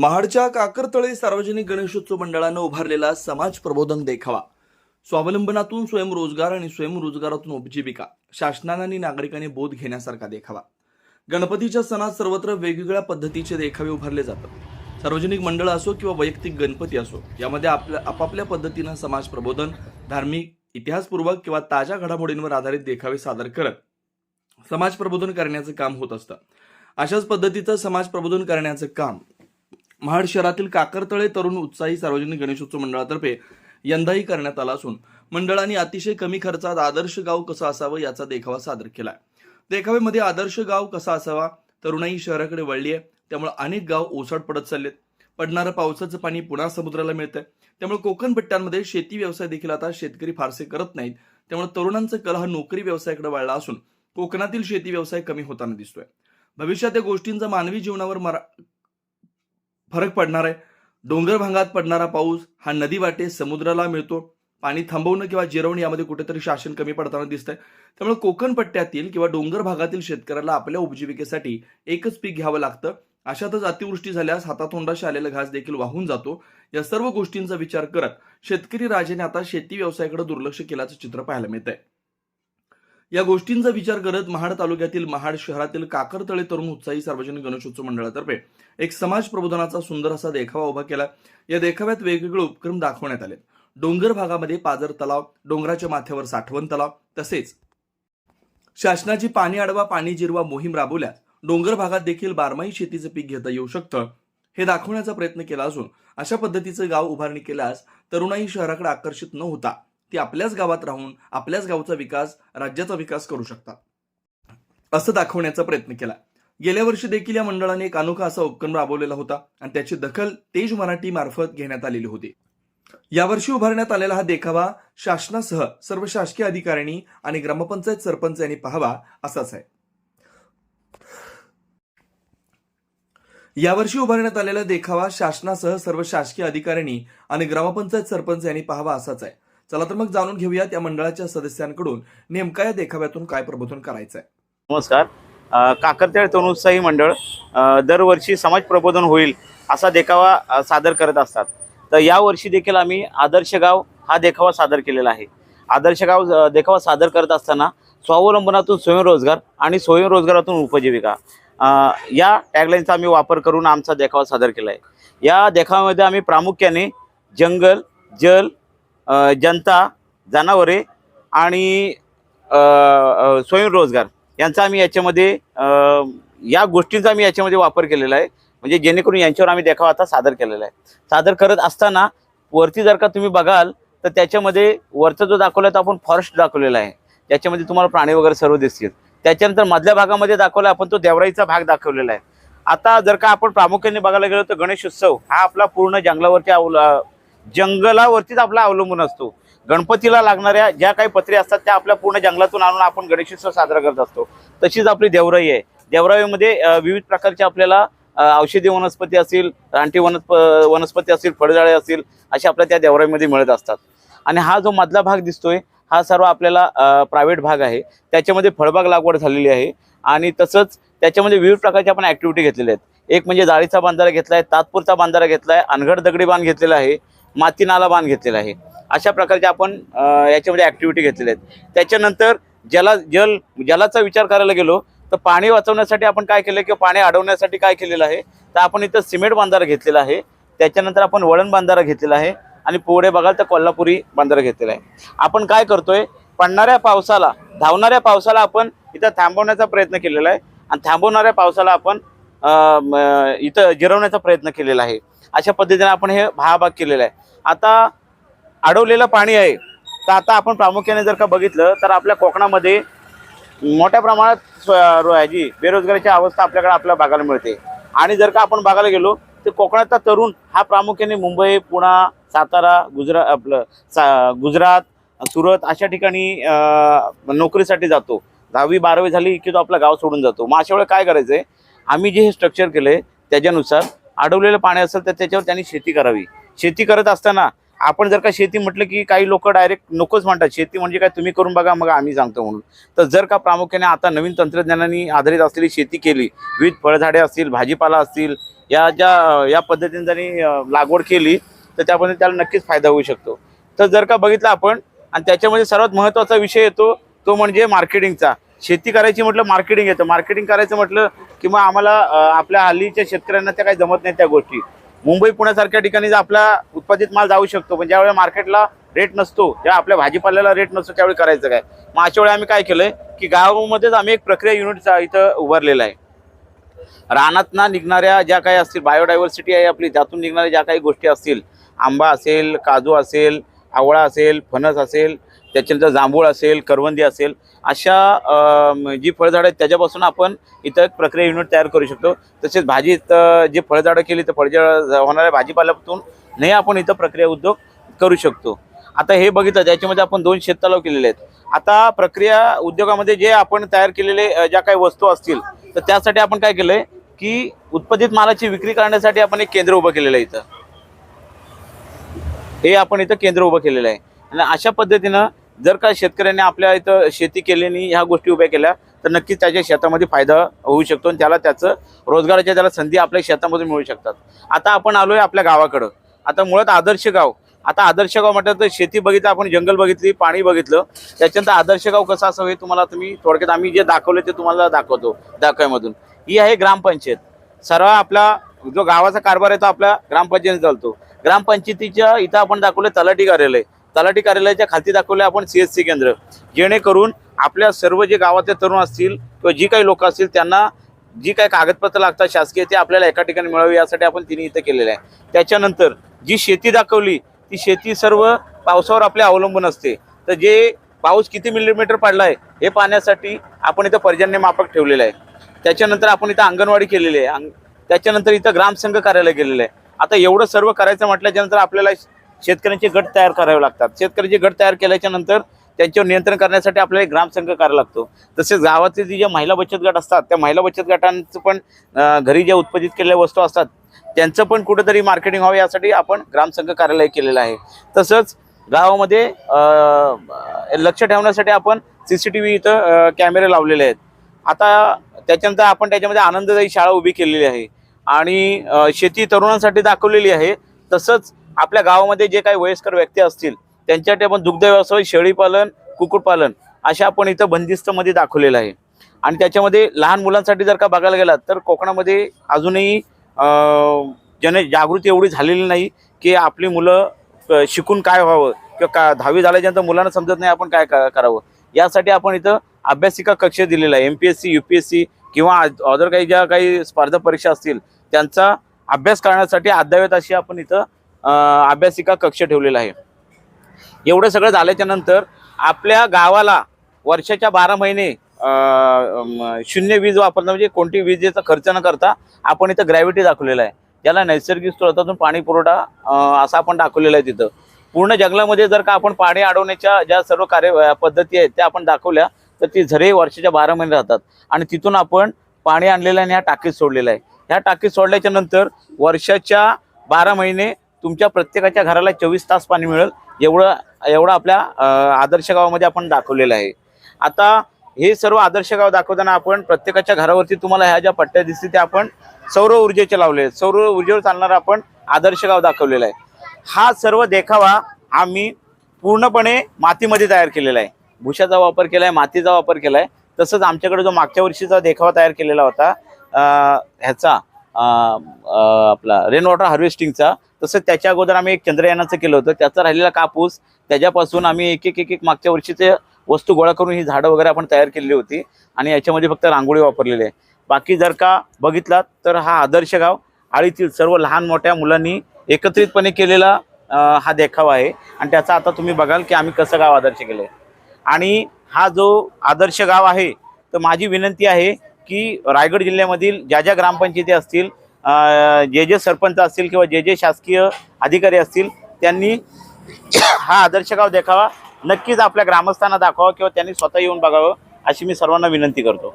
महाडच्या काकरतळे सार्वजनिक गणेशोत्सव मंडळानं उभारलेला समाज प्रबोधन देखावा. स्वावलंबनातून स्वयंरोजगार आणि स्वयंरोजगारातून उपजीविका शासनाने आणि नागरिकांनी बोध घेण्यासारखा देखावा. गणपतीच्या सणात सर्वत्र वेगवेगळ्या पद्धतीचे देखावे उभारले जातात. सार्वजनिक मंडळ असो किंवा वैयक्तिक गणपती असो यामध्ये आपल्या आपापल्या पद्धतीनं समाज प्रबोधन धार्मिक इतिहासपूर्वक किंवा ताज्या घडामोडींवर आधारित देखावे सादर करत समाज प्रबोधन करण्याचं काम होत असतं. अशाच पद्धतीचं समाज प्रबोधन करण्याचं काम महाड शहरातील काकरतळे तरुण उत्साही सार्वजनिक गणेशोत्सव मंडळातर्फे यंदाही करण्यात आला असून मंडळाने अतिशय कमी खर्चात आदर्श गाव कसं असावं याचा देखावा सादर केलाय. देखावेमध्ये आदर्श गाव कसा असावा? तरुणाई शहराकडे वळली आहे त्यामुळे अनेक गाव ओसाड पडत चाललेत. पडणारं पावसाचं पाणी पुन्हा समुद्राला मिळतंय. त्यामुळे कोकण पट्ट्यांमध्ये शेती व्यवसाय देखील आता शेतकरी फारसे करत नाहीत. त्यामुळे तरुणांचा कल हा नोकरी व्यवसायाकडे वळला असून कोकणातील शेती व्यवसाय कमी होताना दिसतोय. भविष्यात या गोष्टींचा मानवी जीवनावर मरा फरक पडणार आहे. डोंगर भागात पडणारा पाऊस हा नदी वाटे समुद्राला मिळतो. पाणी थांबवणं किंवा जिरवणं यामध्ये कुठेतरी शासन कमी पडताना दिसतंय. त्यामुळे कोकण पट्ट्यातील किंवा डोंगर भागातील शेतकऱ्याला आपल्या उपजीविकेसाठी एकच पीक घ्यावं लागतं. अशातच अतिवृष्टी झाल्यास हातातोंडाशी आलेला घास देखील वाहून जातो. या सर्व गोष्टींचा विचार करत शेतकरी राजेने आता शेती व्यवसायाकडे दुर्लक्ष केल्याचं चित्र पाहायला मिळतंय. या गोष्टींचा विचार करत महाड तालुक्यातील महाड शहरातील काकरतळे तरुण उत्साही सार्वजनिक गणेशोत्सव मंडळातर्फे एक समाज प्रबोधनाचा सुंदर असा देखावा उभा केला. या देखाव्यात वेगवेगळे उपक्रम दाखवण्यात आले. डोंगर भागामध्ये पाजर तलाव डोंगराच्या माथ्यावर साठवण तलाव तसेच शासनाची पाणी अडवा पाणी जिरवा मोहीम राबवल्यास डोंगर भागात देखील बारमाही शेतीचं पीक घेता येऊ शकतं हे दाखवण्याचा प्रयत्न केला असून अशा पद्धतीचं गाव उभारणी केल्यास तरुणाई शहराकडे आकर्षित न होता ती आपल्याच गावात राहून आपल्याच गावचा विकास राज्याचा विकास करू शकतात. असं दाखवण्याचा प्रयत्न केला. गेल्या वर्षी देखील या मंडळाने एक अनोखा असा उपक्रम राबवलेला होता आणि त्याची दखल तेज मराठी मार्फत घेण्यात आलेली होती. यावर्षी उभारण्यात आलेला हा देखावा शासनासह सर्व शासकीय अधिकाऱ्यांनी आणि ग्रामपंचायत सरपंच यांनी पाहावा असाच आहे. यावर्षी उभारण्यात आलेला देखावा शासनासह सर्व शासकीय अधिकाऱ्यांनी आणि ग्रामपंचायत सरपंच यांनी पाहावा असाच आहे. चला तर मग जाणून घेऊयात या मंडळाच्या सदस्यांकडून नेमका या देखाव्यातून काय प्रबोधन करायचं आहे नमस्कार. अ, काकरतेळ तरुणोत्साही मंडळ दरवर्षी समाज प्रबोधन होईल असा देखावा सादर करत असतात. तर यावर्षी देखील आम्ही आदर्श गाव हा देखावा सादर केलेला आहे. आदर्श गाव देखावा सादर करत असताना स्वावलंबनातून स्वयंरोजगार आणि स्वयंरोजगारातून उपजीविका या टॅगलाईनचा आम्ही वापर करून आमचा देखावा सादर केला आहे या देखाव्यामध्ये आम्ही प्रामुख्याने जंगल जल जनता जनावरे आणि स्वयंरोजगार यांचा आम्ही याच्यामध्ये या गोष्टींचा आम्ही याच्यामध्ये वापर केलेला आहे. म्हणजे जेणेकरून यांच्यावर आम्ही देखावा आता सादर केलेला आहे. सादर करत असताना वरती जर का तुम्ही बघाल तर त्याच्यामध्ये वरचा जो दाखवला तो आपण फॉरेस्ट दाखवलेला आहे. त्याच्यामध्ये तुम्हाला प्राणी वगैरे सर्व दिसतील. त्याच्यानंतर मधल्या भागामध्ये दाखवला आपण तो देवराईचा भाग दाखवलेला आहे. आता जर का आपण प्रामुख्याने बघायला गेलो तर गणेश उत्सव हा आपला पूर्ण जंगलावरती अवल जंगलावरतीच आपला अवलंबून असतो. गणपतीला लागणाऱ्या ज्या काही पत्रे असतात त्या आपल्या पूर्ण जंगलातून आणून आपण गणेशोत्सव साजरा करत असतो. तशीच आपली देवराई आहे. देवराईमध्ये विविध प्रकारचे आपल्याला औषधी वनस्पती असतील रानटी वनस्प वनस्पती असतील फळझाडे असतील असे आपल्या त्या देवराईमध्ये मिळत असतात. आणि हा जो मधला भाग दिसतोय हा सर्व आपल्याला प्रायव्हेट भाग आहे. त्याच्यामध्ये फळबाग लागवड झालेली आहे. आणि तसंच त्याच्यामध्ये विविध प्रकारच्या आपण ॲक्टिव्हिटी घेतलेल्या आहेत. एक म्हणजे जाळीचा बांधारा घेतला आहे तात्पुरता बांधारा घेतला आहे अनघड दगडी बांध घेतलेला आहे. माती नाला बांध घेतलेला आहे. अशा प्रकारचे आपण याच्यामध्ये ॲक्टिव्हिटी घेतलेल्या आहेत. त्याच्यानंतर जला जल जलाचा विचार करायला गेलो तर पाणी वाचवण्यासाठी आपण काय केलं किंवा पाणी अडवण्यासाठी काय केलेलं आहे तर आपण इथं सिमेंट बांधारा घेतलेला आहे. त्याच्यानंतर आपण वळण बांधारा घेतलेला आहे. आणि पुढे बघाल तर कोल्हापुरी बांधारा घेतलेला आहे. आपण काय करतोय पडणाऱ्या पावसाला धावणाऱ्या पावसाला आपण इथं थांबवण्याचा प्रयत्न केलेला आहे. आणि थांबवणाऱ्या पावसाला आपण इथं जिरवण्याचा प्रयत्न केलेला आहे. अशा पद्धतीने आपण हे भाग केलेला आहे. आता अडवलेलं पाणी आहे तर आता आपण प्रामुख्याने जर का बघितलं तर आपल्या कोकणामध्ये मोठ्या प्रमाणात जी रो- बेरोजगारीची अवस्था आपल्याकडे आपल्या बघायला मिळते. आणि जर का आपण बघायला गेलो तर कोकणातला तरुण हा प्रामुख्याने मुंबई पुणा सातारा गुजरा आपलं सा गुजरात सुरत अशा ठिकाणी नोकरीसाठी जातो. दहावी बारावी झाली की तो आपलं गाव सोडून जातो. मग अशा वेळेला काय करायचं आहे आम्ही जे हे स्ट्रक्चर केलं आहे त्याच्यानुसार अडवलेलं पाणी असेल तर त्याच्यावर त्यांनी शेती करावी. शेती करत असताना आपण जर का शेती म्हटलं की काही लोक डायरेक्ट नकोच म्हणतात. शेती म्हणजे काय? तुम्ही करून बघा मग आम्ही सांगतो म्हणून. तर जर का प्रामुख्याने आता नवीन तंत्रज्ञानाने आधारित असलेली शेती केली विविध फळझाडे असतील भाजीपाला असतील या ज्या या पद्धतीने जरी लागवड केली तर त्यामध्ये त्याला नक्कीच फायदा होऊ शकतो. तर जर का बघितलं आपण आणि त्याच्यामध्ये सर्वात महत्त्वाचा विषय येतो तो म्हणजे मार्केटिंगचा. शेती करायची म्हटलं मार्केटिंग येतं. मार्केटिंग करायचं म्हटलं की मग आम्हाला आपल्या हल्लीच्या शेतकऱ्यांना त्या काही जमत नाही त्या गोष्टी. मुंबई पुण्यासारख्या ठिकाणी जर आपला उत्पादित माल जाऊ शकतो पण ज्यावेळी मार्केटला रेट नसतो ज्या आपल्या भाजीपाल्याला रेट नसतो त्यावेळी करायचं काय? मग अशा वेळी आम्ही काय केलंय की गावामध्येच आम्ही एक प्रक्रिया युनिटचा इथं उभारलेला आहे. रानातना निघणाऱ्या ज्या काही असतील बायोडायव्हर्सिटी आहे आपली त्यातून निघणाऱ्या ज्या काही गोष्टी असतील आंबा असेल काजू असेल आवळा असेल फणस असेल त्याच्यानंतर जांभूळ असेल करवंदी असेल अशा जी फळझाडं आहेत त्याच्यापासून आपण इथं एक प्रक्रिया युनिट तयार करू शकतो. तसेच भाजीत जे जी फळझाडं केली तर फळझाड होणाऱ्या भाजीपाल्यातून नाही आपण इथं प्रक्रिया उद्योग करू शकतो. आता हे बघितलं त्याच्यामध्ये आपण दोन शेततलाव केलेले आहेत. आता प्रक्रिया उद्योगामध्ये जे आपण तयार केलेले ज्या काही वस्तू असतील तर त्यासाठी आपण काय केलंय की उत्पादित मालाची विक्री करण्यासाठी आपण एक केंद्र उभं केलेलं आहे इथं. हे आपण इथं केंद्र उभं केलेलं आहे. आणि अशा पद्धतीनं जर का शेतकऱ्याने आपल्या इथं शेती केल्याने ह्या गोष्टी उभ्या केल्या तर नक्कीच त्याच्या शेतामध्ये फायदा होऊ शकतो आणि त्याला त्याचं रोजगाराच्या त्याला संधी आपल्या शेतामध्ये मिळू शकतात. आता आपण आलो आहे आपल्या गावाकडं. आता मुळात आदर्श गाव. आता आदर्श गाव म्हटलं तर शेती बघितलं आपण जंगल बघितली पाणी बघितलं. त्याच्यानंतर आदर्श गाव कसं असावं हे तुम्हाला तुम्ही थोडक्यात आम्ही जे दाखवलं ते तुम्हाला दाखवतो दाखव्यामधून. ही आहे ग्रामपंचायत. सर्व आपला जो गावाचा कारभार आहे तो आपल्या ग्रामपंचायतीने चालतो. ग्रामपंचायतीच्या इथं आपण दाखवलं तलाठी कार्यालय. तलाठी कार्यालयाच्या खाली दाखवले आपण सी एस सी केंद्र. जेणेकरून आपल्या सर्व जे गावातले तरुण असतील किंवा जी काही लोक असतील त्यांना जी काही कागदपत्र लागतात शासकीय ते आपल्याला एका ठिकाणी मिळावी यासाठी आपण तिने इथं केलेलं आहे. त्याच्यानंतर जी शेती दाखवली ती शेती सर्व पावसावर आपल्या अवलंबून असते. तर जे पाऊस किती मिलीमीटर पडला आहे हे पाहण्यासाठी आपण इथं पर्जन्य मापक ठेवलेलं आहे. त्याच्यानंतर आपण इथं अंगणवाडी केलेली आहे. अंग त्याच्यानंतर इथं ग्रामसंघ कार्यालय केलेलं आहे. आता एवढं सर्व करायचं म्हटल्याच्यानंतर आपल्याला शेतकऱ्यांचे गट तयार करावे लागतात. शेतकऱ्यांचे गट तयार केल्याच्यानंतर त्यांच्यावर नियंत्रण करण्यासाठी आपल्याला ग्रामसंघ करावा लागतो. तसेच गावातले जी ज्या महिला बचत गट असतात त्या महिला बचत गटांचं पण घरी ज्या उत्पादित केलेल्या वस्तू असतात त्यांचं पण कुठंतरी मार्केटिंग व्हावं यासाठी आपण ग्रामसंघ कार्यालय केलेलं आहे. तसंच गावामध्ये लक्ष ठेवण्यासाठी आपण सी सी टी व्ही इथं कॅमेरे लावलेले आहेत. आता त्याच्यानंतर आपण त्याच्यामध्ये आनंददायी शाळा उभी केलेली आहे. आणि शेती तरुणांसाठी दाखवलेली आहे. तसंच आपल्या गावामध्ये जे काही वयस्कर व्यक्ती असतील त्यांच्यासाठी आपण दुग्ध व्यवसाय शेळीपालन कुक्कुटपालन अशा आपण इथं बंदिस्तमध्ये दाखवलेलं आहे. आणि त्याच्यामध्ये लहान मुलांसाठी जर का बघायला गेलात तर कोकणामध्ये अजूनही जनजागृती जन जागृती एवढी झालेली नाही की आपली मुलं शिकून काय व्हावं किंवा का दहावी झाल्याच्यानंतर मुलांना समजत नाही आपण काय करावं. यासाठी आपण इथं अभ्यासिका कक्ष दिलेला आहे M P S C U P S C किंवा अदर काही ज्या काही स्पर्धा परीक्षा असतील त्यांचा अभ्यास करण्यासाठी अद्यावत अशी आपण इथं अभ्यासिका कक्ष ठेवलेला आहे. एवढं सगळं झाल्याच्यानंतर आपल्या गावाला वर्षाच्या बारा महिने शून्य वीज वापरणं म्हणजे कोणती विजेचा खर्च न करता आपण इथं ग्रॅव्हिटी दाखवलेला आहे. ज्याला नैसर्गिक स्रोतातून पाणी पुरवठा असा आपण दाखवलेला आहे तिथं. पूर्ण जंगलामध्ये जर का आपण पाणी अडवण्याच्या ज्या सर्व कार्य पद्धती आहेत त्या आपण दाखवल्या तर ती झरे वर्षाच्या बारा महिने राहतात. आणि तिथून आपण पाणी आणलेलं आहे आणि ह्या टाकीत सोडलेलं आहे. ह्या टाकीत सोडल्याच्या नंतर वर्षाच्या बारा महिने तुमच्या प्रत्येकाच्या घराला चोवीस तास पाणी मिळेल. एवढं एवढं आपल्या आदर्श गावामध्ये आपण दाखवलेलं आहे. आता हे सर्व आदर्श गाव दाखवताना आपण प्रत्येकाच्या घरावरती तुम्हाला ह्या ज्या पट्ट्या दिसतील त्या आपण सौर ऊर्जेचे लावले आहेत. सौर ऊर्जेवर चालणारा आपण आदर्श गाव दाखवलेला आहे. हा सर्व देखावा आम्ही पूर्णपणे मातीमध्ये तयार केलेला आहे. भुशाचा वापर केला आहे मातीचा वापर केला आहे तसंच आमच्याकडे जो मागच्या वर्षीचा देखावा तयार केलेला होता ह्याचा आपला रेन वॉटर हार्वेस्टिंगचा तसंच त्याच्या अगोदर आम्ही एक चंद्रयानाचं केलं होतं. त्याचा राहिलेला कापूस त्याच्यापासून आम्ही एक एक एक एक मागच्या वर्षीचे वस्तू गोळा करून ही झाडं वगैरे आपण तयार केलेली होती आणि याच्यामध्ये फक्त रांगोळी वापरलेली आहे. बाकी जर का बघितलात तर हा आदर्श गाव आळीतील सर्व लहान मोठ्या मुलांनी एकत्रितपणे केलेला हा देखावा आहे. आणि त्याचा आता तुम्ही बघाल की आम्ही कसं गाव आदर्श केलं आहे आणि हा जो आदर्श गाव आहे तर माझी विनंती आहे की रायगड जिल्ह्यामधील ज्या ज्या ग्रामपंचायती असतील जे जे सरपंच असतील किंवा जे जे शासकीय अधिकारी असतील त्यांनी हा आदर्श गाव देखावा. नक्कीच आपल्या ग्रामस्थांना दाखवा किंवा त्यांनी स्वतः येऊन बघावं अशी मी सर्वांना विनंती करतो.